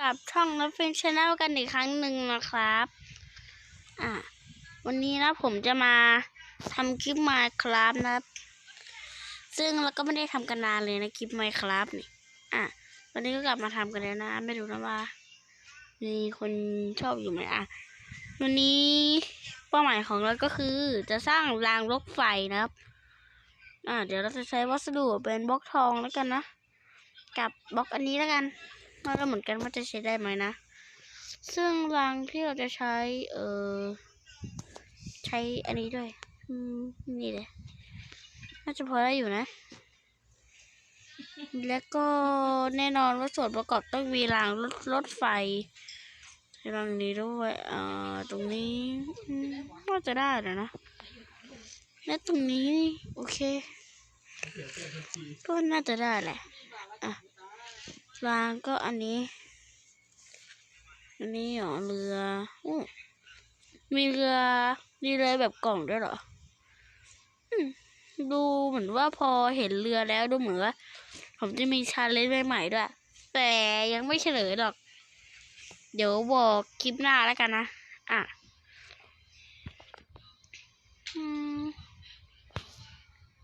กับช่องนัฟฟินชาแนลกันอีกครั้งหนึ่งนะครับ อะวันนี้นะผมจะมาทำคลิปมาครับนะครับ ซึ่งเราก็ไม่ได้ทำกันนานเลยนะคลิปไมครับนี่ อะ วันนี้ก็กลับมาทำกันแล้วนะ ไม่รู้นะว่า มีคนชอบอยู่ไหมอะ วันนี้เป้าหมายของเราก็คือจะสร้างรางรถไฟนะครับ อ่า เดี๋ยวเราจะใช้วัสดุเป็นบล็อกทองแล้วกันนะ กับบล็อกอันนี้แล้วกัน มาเราเหมือนกันว่าจะใช้ได้ไหมนะ ซึ่งรางที่เราจะใช้ เออใช้อันนี้ด้วย อืม นี่เลยน่าจะพอได้อยู่นะ แล้วก็แน่นอนว่าส่วนประกอบต้องมีรางรถรถไฟรางนี้ด้วยเอ่อตรงนี้น่าจะได้แล้วนะ และตรงนี้ โอเค ก็น่าจะได้แหละ อะ รางก็อันนี้ อันนี้หรอเรืออมีเรือมีเรือแบบกล่องด้วยเหรอดูเหมือนว่าพอเห็นเรือแล้วดูเหมือนว่า ผมจะมีชาเลนจ์ใหม่ๆด้วย แต่ยังไม่เฉลยหรอก เดี๋ยวบอกคลิปหน้าแล้วกันนะ อะ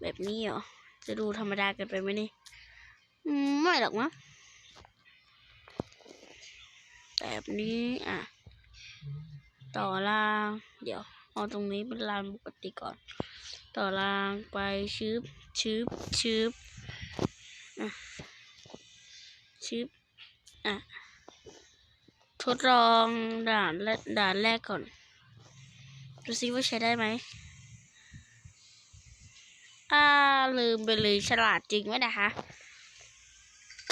แบบนี้เหรอ จะดูธรรมดาเกันไปไหมนี่ไม่หรอกมั้ง แบบนี้อะ ต่อราง เดี๋ยวเอาตรงนี้เป็นรางปกติก่อน ต่อรางไปชืบชืบชืบอะชืบอะทดลองด่านแรกด่านแรกก่อน ดูซิว่าใช้ได้ไหมอ่าลืมไปเลยฉลาดจริงไหมนะคะ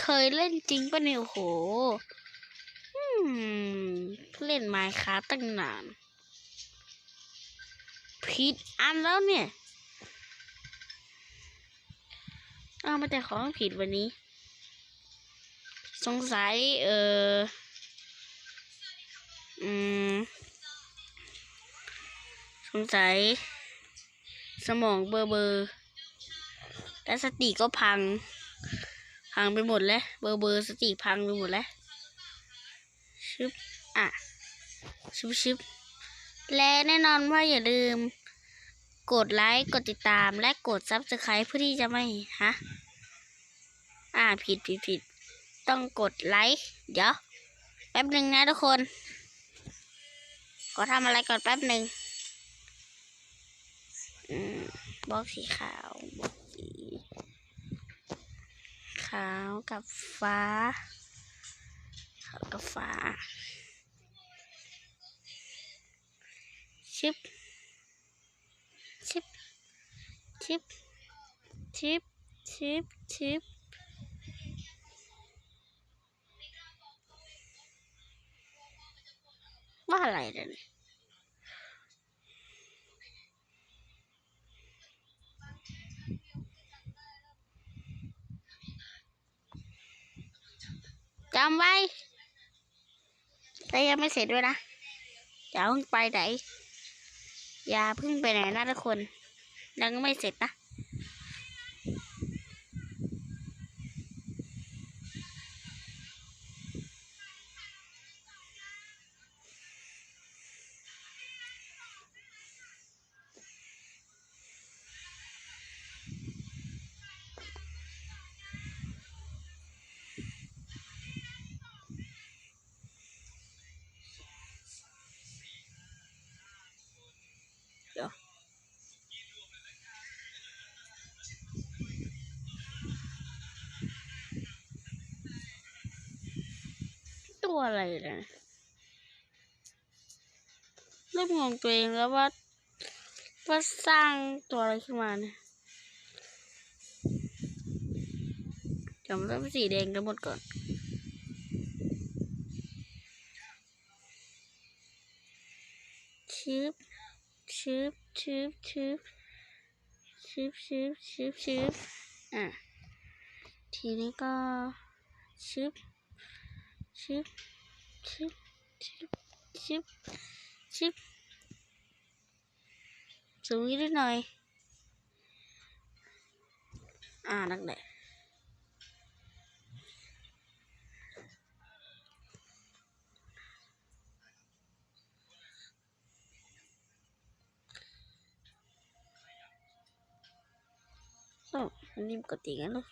เคยเล่นจริงปะเนี่ยโอ้โหอืม เล่นไมค์คาตั้งนานผิดอันแล้วเนี่ย เอามาแต่ของผิดวันนี้ สงสัย เอออืม สงสัย สมองเบอร์เบอร์และสติก็พัง พังไปหมดแล้ว เบอร์เบอร์สติพังไปหมดแล้ว ชึบอะชึบชึบและแน่นอนว่าอย่าลืม กดไลค์กดติดตามและกดซับสไคร b e เพื่อที่จะไม่ฮะอ่าผิดผิดผิดต้องกดไลค์เดี๋ยวแป๊บหนึ่งนะทุกคนขอทำอะไรก่อนแป๊บหนึ่งบล็อกสีขาวบล็อกสีขาวกับฟ้า ขาวกับฟ้าชิปชิปชิปชิปชิปชิปว่าอะไรเนี่ยจำไว้ แต่ยังไม่เสร็จด้วยนะอย่าเพิ่งไปไหน อย่าเพิ่งไปไหนนะทุกคน ยังไม่เสร็จนะ ตัวอะไรเนี่ยเริ่มงงตัวเองแล้วว่าว่าสร้างตัวอะไรขึ้นมาเนี่ยเดี๋ยวมันต้องสีแดงทั้งหมดก่อนชืบชืบชืบชืบชืบชืบชืบชืบอะทีนี้ก็ชืบ chip chip chip chip chip. Xuống dưới đất này à đang để. Oh, em có tiền luôn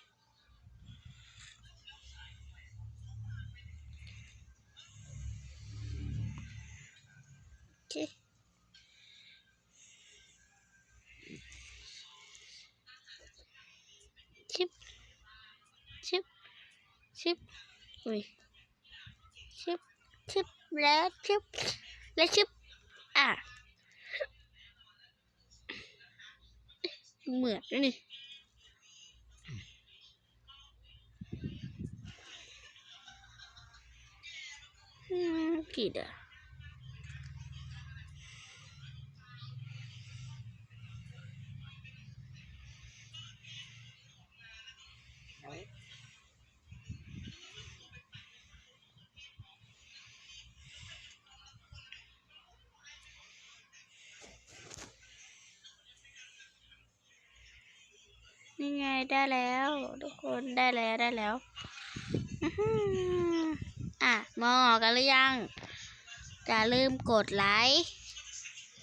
เคชิบชิบชิบอุ้ยชิบชิบแล้วชิบแล้วชิบอะเหมือนนี่อืมกี่เด้อ นี่ไงได้แล้ว ทุกคนได้แล้วได้แล้ว อะ มองออกกันหรือยังอย่าลืมกดไลค์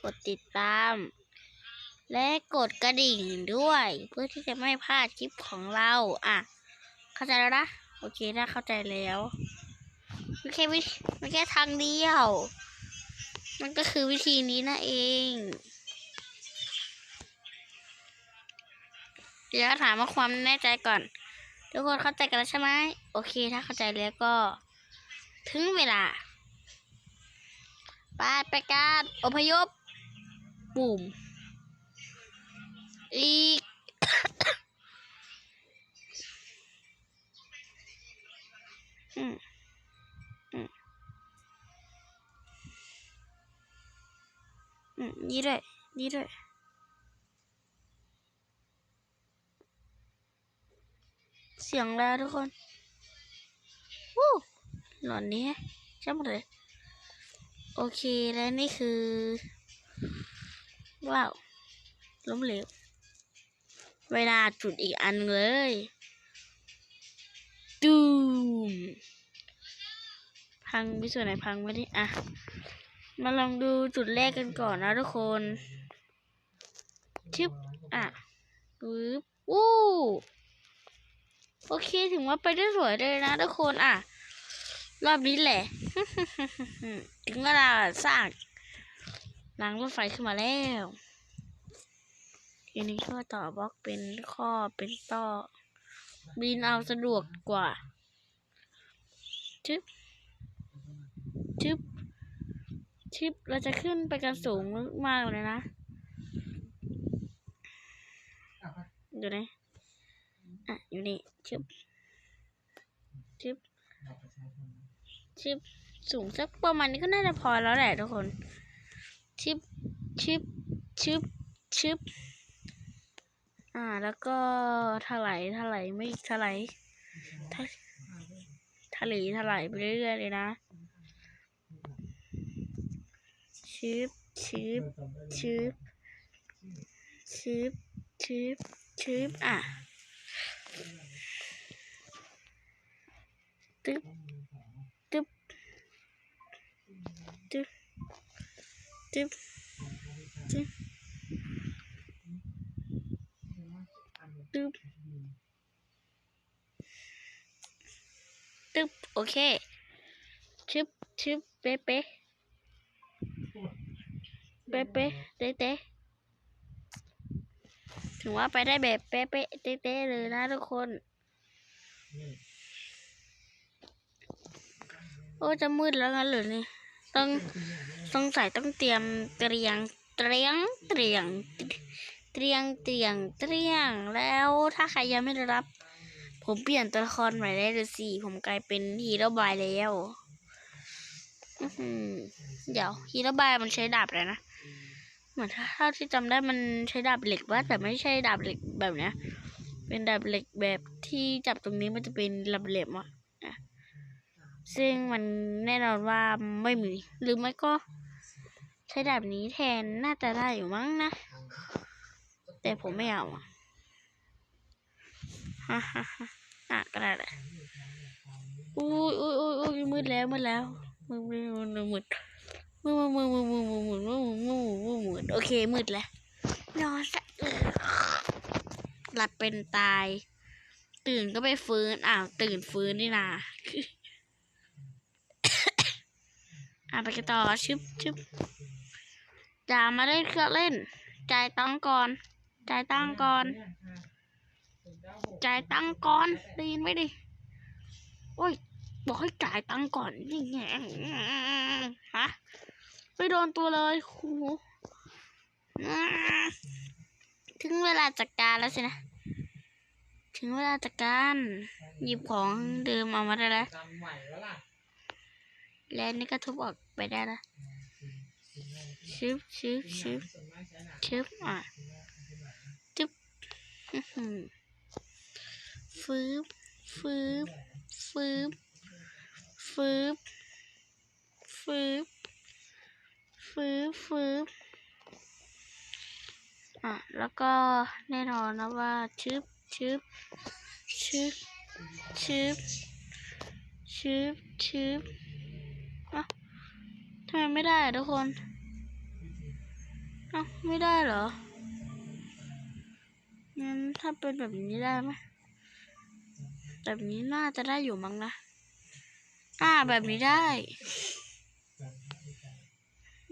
กดติดตาม และกดกระดิ่งด้วย เพื่อที่จะไม่พลาดคลิปของเรา อะ เข้าใจแล้วนะ โอเคถ้าเข้าใจแล้วมันแค่วิมันแค่ทางเดียว มันก็คือวิธีนี้นั่นเอง เดี๋ยวถามว่าความแน่ใจก่อน ทุกคนเข้าใจกันแล้วใช่ไหมโอเค ถ้าเข้าใจแล้วก็ ถึงเวลาไปประกาศอพยพปุ่มอีกอืมอืมอืมนี่ด้วยนี่ด้วย สียงแล้วทุกคนวู้หลอนนี้ใช่หมดเลย โอเคแล้วนี่คือ ว้าว ล้มเหลว เวลาจุดอีกอันเลย ตูมพังมีส่วนไหนพังไม่ได้อะ มาลองดูจุดแรกกันก่อนนะทุกคนชึบอะปึ๊บวู้ โอเคถึงว่าไปได้สวยเลยนะทุกคนอะ รอบนี้แหละ ถึงเวลาสร้างรางรถไฟขึ้นมาแล้วทีนี้ก็ต่อบล็อกเป็นข้อเป็นต่อ บินเอาสะดวกกว่าชึบชึบชึบเราจะขึ้นไปกันสูงมากเลยนะอยู่ไหน อะอยู่นี่ชึบชึบชึบสูงสักประมาณนี้ก็น่าจะพอแล้วแหละทุกคนชึบชึบชึบชึบอ่า แล้วก็ถลายถลายไม่ถลายทะถลายถลายไปเรื่อยๆเลยนะชึบชึบชึบชึบชึบชึบอะ ตึ๊บตึ๊บตึ๊บตึ๊บตึ๊บตึ๊บตึ๊บโอเคชึบชึบเป๊ะเป๊ะเป๊ะเป๊ะเต๊ะ เต๊ะถือว่าไปได้แบบเป๊ะเป๊ะเต๊ะเต๊ะเลยนะทุกคน โอ้จะมืดแล้วงั้นเหรือนี่ต้องสงสัยต้องเตรียมเตรียงเตรียงเตรียงเตรียงเตรียงเตรียงแล้วถ้าใครยังไม่ได้รับ ผมเปลี่ยนตัวละครใหม่ได้เลยสิผมกลายเป็นฮีโร่บายแล้วอื้อหือเดี๋ยวฮีโร่บายมันใช้ดาบอะไรนะ เหมือนถ้าเท่าที่จำได้มันใช้ดาบเหล็กว่าแต่ไม่ใช่ดาบเหล็กแบบเนี้ย เป็นดาบเหล็กแบบที่จับตรงนี้มันจะเป็นลำเหล็กอะซึ่งมันแน่นอนว่าไม่มี หรือไม่ก็ใช้ดาบนี้แทนน่าจะได้อยู่มั้งนะ แต่ผมไม่เอาอะฮ่าฮ่าฮ่าอะก็ได้แหละอุ้ยอุ้ยอุ้ยอุ้ยมืดแล้วมืดแล้วมืดมืดมืด มืดมืดมืดมืดมืดมืดมืดมืดมืดมืดมืดมืดมืดโอเคมืดแล้วนอนสักหลับเป็นตาย ตื่นก็ไปฟื้นอ้าวตื่นฟื้นนี่นาอะไปกันต่อชึบชึบอย่ามาเล่นเครื่องเล่น จ่ายตังก่อน จ่ายตังก่อน จ่ายตังก่อนได้ยินไหมดิโอ้ย บอกให้จ่ายตังก่อนนี่ไงฮะ ไม่โดนตัวเลยโอ้โหถึงเวลาจัดการแล้วสินะ ถึงเวลาจัดการหยิบของเดิมเอามาได้แล้ว แล้วล่ะนี่ก็ทุบออกไปได้แล้วชึบชึบชึบชึบอะจึ๊บอื้อหือฟืบฟืบฟืบฟืบฟืบ ฟืบฟืบอะ แล้วก็แน่นอนนะว่าชึบชึบชึบชึบชึบชึบอะทำไมไม่ได้อะทุกคนอ้าไม่ได้เหรองั้นถ้าเป็นแบบนี้ได้ไหมแบบนี้น่าจะได้อยู่มั้งนะ อ่า แบบนี้ได้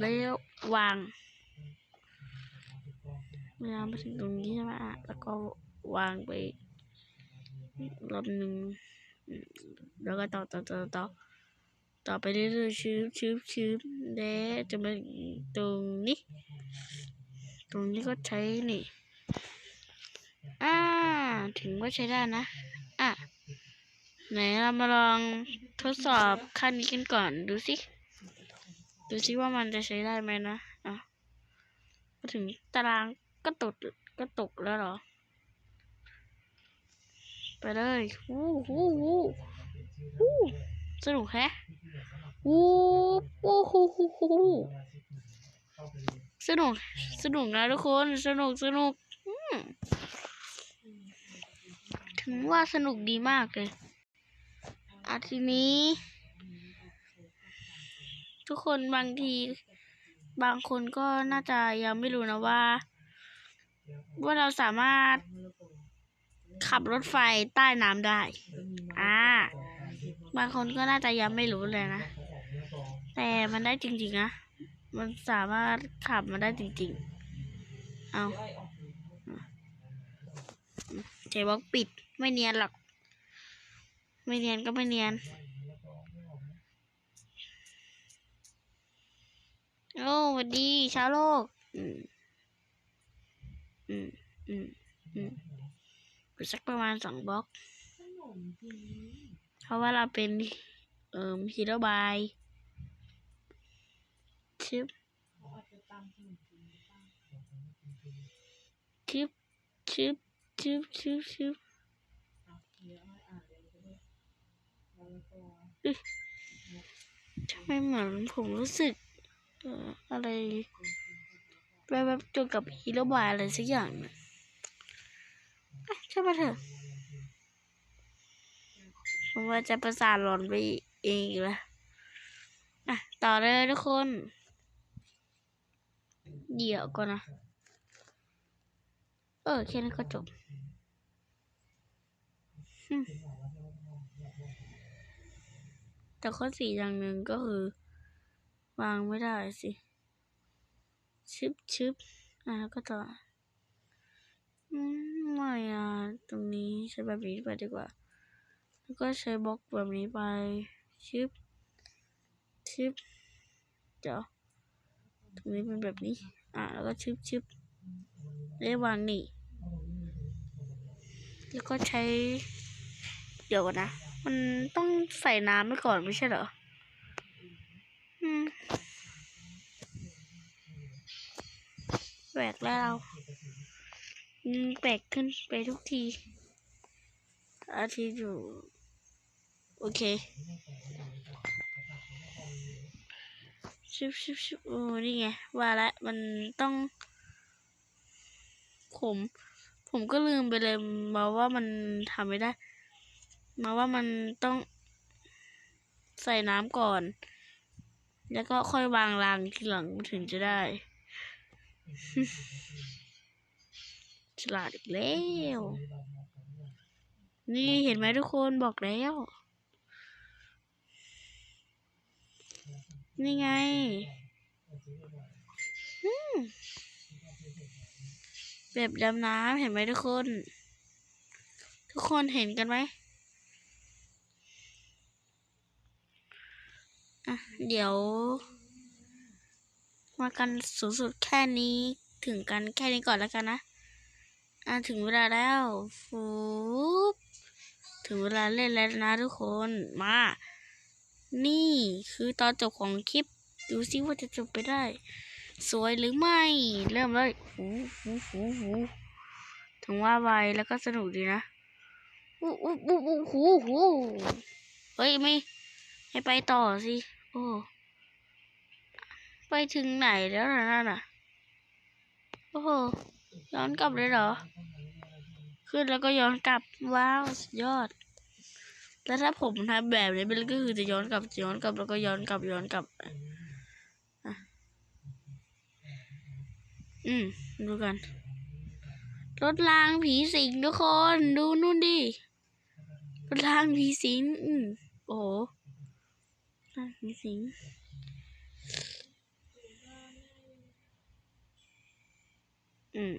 แล้ววางยามาถึงตรงนี้ใช่ไหมอะแล้วก็วางไปรอบหนึ่งแล้วก็ต่อต่อต่อต่อต่อไปเรื่อยๆชืบชืบชืบแล้วจะมาตรงนี้ ตรงนี้ก็ใช้นี่อ่าถึงว่าใช้ได้นะอะไหนเรามาลองทดสอบขั้นนี้กันก่อนดูสิ ดูสิว่ามันจะใช้ได้ไหมนะอะมาถึงตารางก็ตกก็ตกแล้วหรอ ไปเลยวู้วู้วู้วู้สนุกแฮะวู้วู้ฮู้ฮู้ฮู้สนุก สนุกนะทุกคน สนุก สนุก ถึงว่าสนุกดีมากเลยอาทีนี้ ทุกคนบางที บางคนก็น่าจะยังไม่รู้นะว่า ว่าเราสามารถขับรถไฟใต้น้ำได้ อ่า บางคนก็น่าจะยังไม่รู้เลยนะ แต่มันได้จริงๆนะ มันสามารถขับมาได้จริงๆ เอาเจบอกปิด ไม่เนียนหรอก ไม่เนียนก็ไม่เนียน โอ้ส วัสดีชาวโลก อืม อืม อืม อืมไปสักประมาณสองบล็อก เพราะว่าเราเป็น เอ่อฮีโร่บายชึบชึบชึบชึบชึบชึบเอ๊ะทำไมเหมือนผมรู้สึกเอะไรแบบๆเกี่ยวกับฮีโร่บายอะไรสักอย่างนะใช่ไหมเถอะผมว่าจะประสาทหลอนไปเองล้วอะ ต่อเลยทุกคน เดี๋ยวก่อนนะ เออ แค่นี้ก็จบแต่ข้อสี่อย่างหนึ่งก็คือ วางไม่ได้สิชึบชึบอะแล้วก็ต่ออืมไม่อะตรงนี้ใช้แบบนี้ไปดีกว่า แล้วก็ใช้บล็อกแบบนี้ไปชึบชึบเดี๋ยวตรงนี้เป็นแบบนี้ อะแล้วก็ชึบชึบเรียวางนี่แล้วก็ใช้ เดี๋ยวนะ มันต้องใส่น้ำไปก่อนไม่ใช่เหรอ แหวกแล้วเราแปลกขึ้นไปทุกทีอาทิตย์อยู่ โอเคชิบชิบชิบโอ้นี่ไง ว่าละมันต้อง ผม ผมก็ลืมไปเลยมาว่ามันทำไม่ได้ มาว่ามันต้องใส่น้ำก่อน แล้วก็ค่อยวางรางทีหลังถึงจะได้ ฉลาดอีกแล้ว นี่เห็นไหมทุกคนบอกแล้ว นี่ไงแบบดำน้ำเห็นไหมทุกคน ทุกคนเห็นกันไหม อะ เดี๋ยวมากันสูงสุดแค่นี้ถึงกันแค่นี้ก่อนแล้วกันนะ อะ ถึงเวลาแล้วฟูบถึงเวลาเล่นแล้วนะทุกคนมา นี่คือตอนจบของคลิป ดูซิว่าจะจบไปได้ สวยหรือไม่ เริ่มเลยหูหูหูหูถึงว่าไวแล้วก็สนุกดีนะอู้อู้อู้อู้หูหูเฮ้ยไม่ ให้ไปต่อสิ โอ้ ไปถึงไหนแล้วล่ะนั่นน่ะ โอ้โห ย้อนกลับเลยเหรอ ขึ้นแล้วก็ย้อนกลับ ว้าว สุดยอด แล้วถ้าผมทำแบบนี้มันก็คือจะย้อนกลับ ย้อนกลับ แล้วก็ย้อนกลับ ย้อนกลับอะอืม ดูกัน รถรางผีสิงทุกคน ดูนู่นดิ รถรางผีสิง อืม โอ้โห รางผีสิงอืม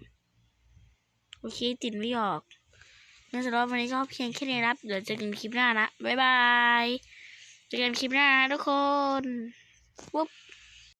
โอเค ติดไม่ออกงั้นสำหรับวันนี้ก็เพียงแค่นี้นะครับเดี๋ยวเจอกันคลิปหน้านะ บ๊ายบาย เจอกันคลิปหน้านะทุกคน ปุ๊บ